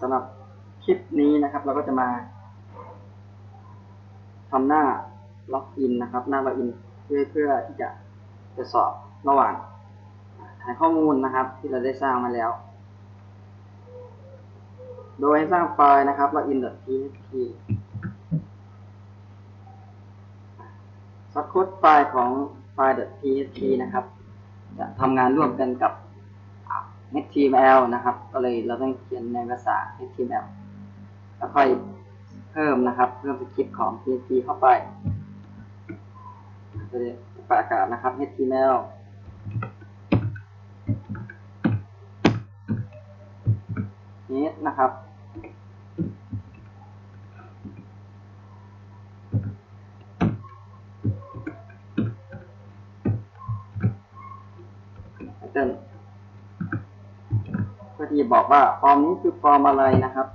สำหรับคลิปนี้นะครับ เราก็จะมาทำหน้าล็อกอินนะครับ หน้าล็อกอินเพื่อเพื่อที่จะตรวจสอบระหว่างฐานข้อมูลนะครับ ที่เราได้สร้างมาแล้ว โดยให้สร้างไฟล์นะครับ login.php ซอสโค้ดไฟล์ของไฟล์ .php นะครับ จะทำงานร่วมกันกับ HTML นะครับ ก็เลยเราต้องเขียนในภาษา HTML แล้วค่อยเพิ่มนะครับ เพิ่มสคริปต์ของ PHP เข้าไปก็จะประกาศนะครับ HTML h นะครับ พอที่บอกว่าฟอร์มนี้คือฟอร์มอะไรนะครับ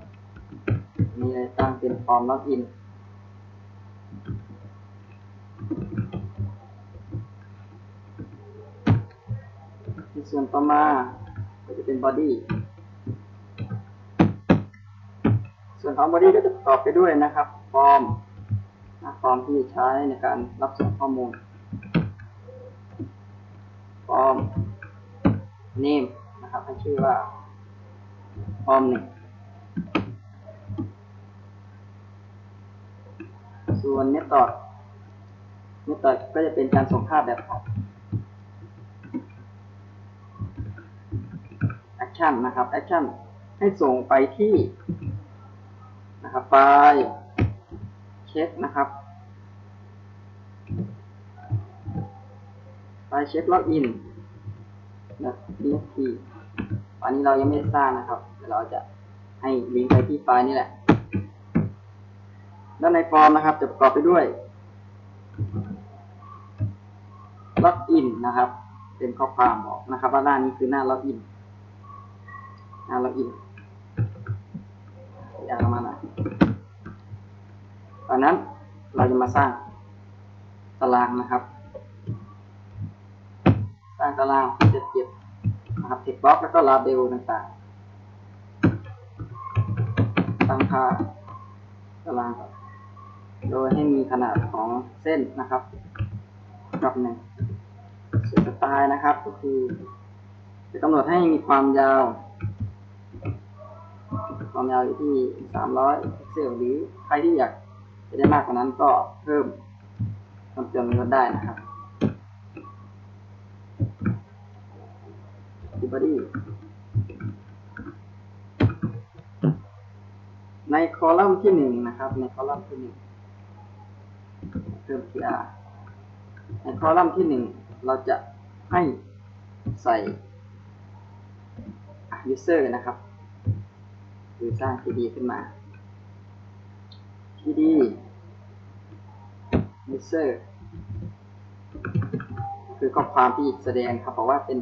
มีอะไรตั้งเป็นฟอร์มล็อกอินในส่วนต่อมาก็จะเป็นบอดี้ส่วนของบอดี้ก็จะประกอบไปด้วยนะครับฟอร์มฟอร์มที่ใช้ในการรับส่งข้อมูลฟอร์ม name นะครับให้ชื่อว่า ฟอร์มหนึ่งส่วน method method ก็จะเป็นการส่งภาพแบบของ action นะครับ action ให้ส่งไปที่นะครับไฟล์เช็คนะครับไฟล์เช็คล็อกอิน อันนี้เรายังไม่สร้างนะครับเดี๋ยวเราจะให้ลิงก์ไปที่ไฟล์นี่แหละ ด้านในฟอร์มนะครับ จะประกอบไปด้วยล็อกอินนะครับ เป็นข้อความบอกนะครับ ว่าหน้านี้คือหน้าล็อกอินหน้าล็อกอินอยากมาหน่อยตอนนั้นเราจะมาสร้างตารางนะครับ สร้างตาราง นะครับเทคบล็อกแล้วก็ลาเบลต่างๆตั้งค่าตารางก่อนโดยให้มีขนาดของเส้นนะครับ กับหนึ่งส่วนสไตล์นะครับ ก็คือจะกำหนดให้มีความยาว ความยาวอยู่ที่ 300พิกเซลหรือใครที่อยากจะได้มากกว่านั้นก็เพิ่มเพิ่มเติมมันได้นะครับ body ในคอลัมน์ที่หนึ่งนะครับ ในคอลัมน์ที่หนึ่งเพิ่ม tr ในคอลัมน์ที่หนึ่งเราจะให้ใส่ user นะครับหรือสร้าง td ขึ้นมา td user คือข้อความที่แสดงครับบอกว่าเป็น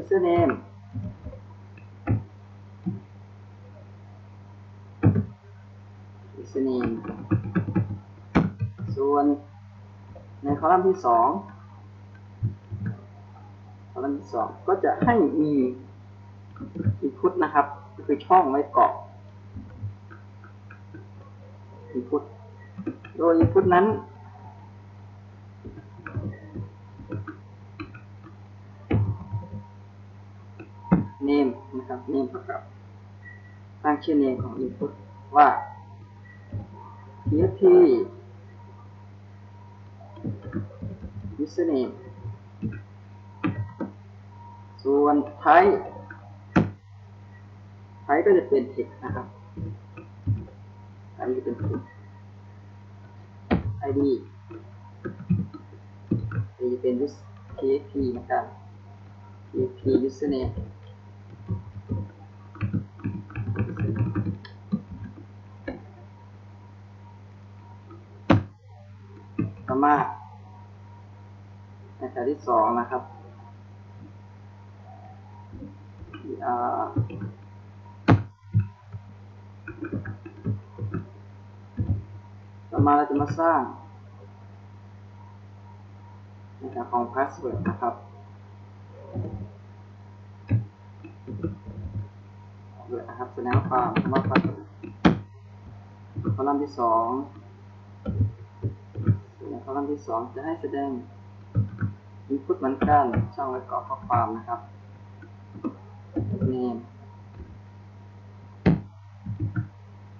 username username ส่วนในคอลัมน์ที่สองคอลัมน์ที่สองก็จะให้มี input นะครับ คือช่องไว้กรอก input โดย input นั้น นะครับนี่เท่ากับตั้งชื่อเนมของอินพุตว่า txt username ส่วน type type ก็จะเป็น text นะครับ อันนี้เป็น text id จะเป็น txt นะครับ txt username มาในแถวที่สองนะครับอ่าต่อมาเราจะมาสร้างในแถวของ password นะครับใน password นะครับแสดงความว่า password คอลัมน์ที่สอง ลัมน์ที่สองจะให้แสดง input เหมือนกันช่องไว้กรอกข้อความนะครับ name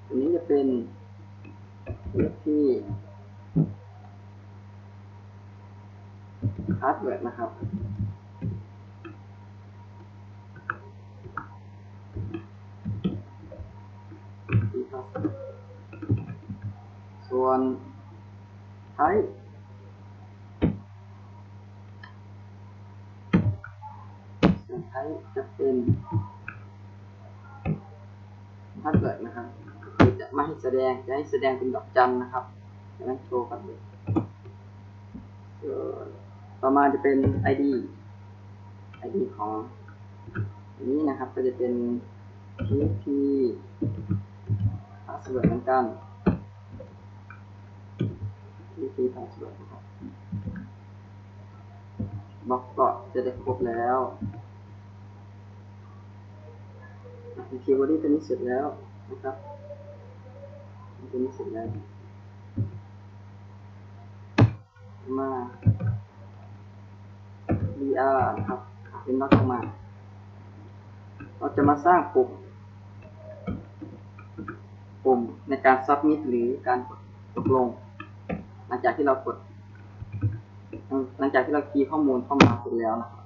ตัวนี้จะเป็น PHP password นะครับที่ password ส่วน type ส่วน type จะเป็น password นะครับจะไม่ให้แสดงจะให้แสดงเป็นดอกจันนะครับจะนั้นโชว์ password ส่วนต่อมาจะเป็น ID ID ของอันนี้นะครับก็จะเป็น PHP password เหมือนกัน PHP password นะครับบล็อกก็จะได้ครบแล้ว คีย์เวิร์ดตัวนี้เสร็จแล้วนะครับตัวนี้เสร็จแล้ว มา VR นะครับ เป็นน็อตออกมา เราจะมาสร้างปุ่ม ปุ่มในการ submit หรือการตกลง หลังจากที่เรากด หลังจากที่เราคีย์ข้อมูลเข้ามาเสร็จแล้วนะครับ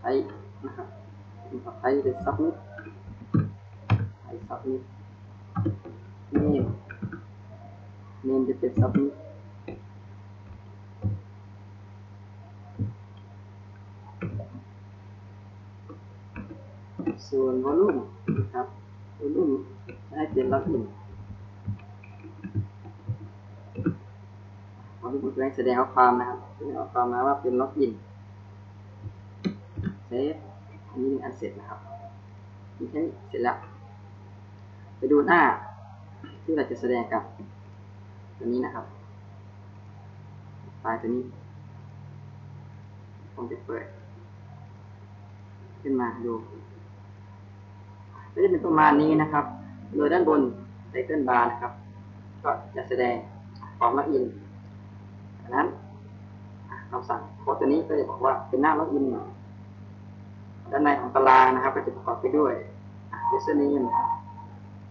ใช้นะครับ ใช้เป็น submit ใช้ submit name name จะเป็น submit ส่วน volume นะครับ volume จะให้เป็น login volume จะให้แสดงข้อความนะครับแสดงข้อความมาว่าเป็น login save อัน อันนี้เป็นอันเสร็จนะครับมีแค่นี้เสร็จแล้ว ไปดูหน้าที่เราจะแสดงกับตัวนี้นะครับไฟล์ตัวนี้ผมจะเปิด ขึ้นมาดูก็จะเป็นประมาณนี้นะครับ โดยด้านบนไตเติลบาร์นะครับ ก็จะแสดงฟอร์มล็อกอินดังนั้นเราสั่งโค้ดตัวนี้ก็จะบอกว่าเป็นหน้าล็อกอิน ด้านในของตารางนะครับ ก็จะประกอบไปด้วย username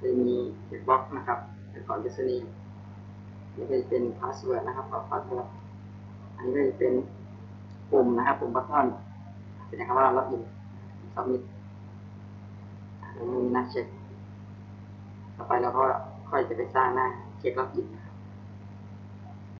จะมีเช็คบ็อกนะครับเป็นของ username นี่ก็จะเป็น password นะครับของ password อันนี้ก็จะเป็นปุ่มนะครับปุ่มบัตตอนแสดงคำว่าล็อกอิน submit เดี๋ยวมีหน้าเช็ค ต่อไปเราก็ค่อยจะไปสร้างหน้าเช็คล็อกอินะ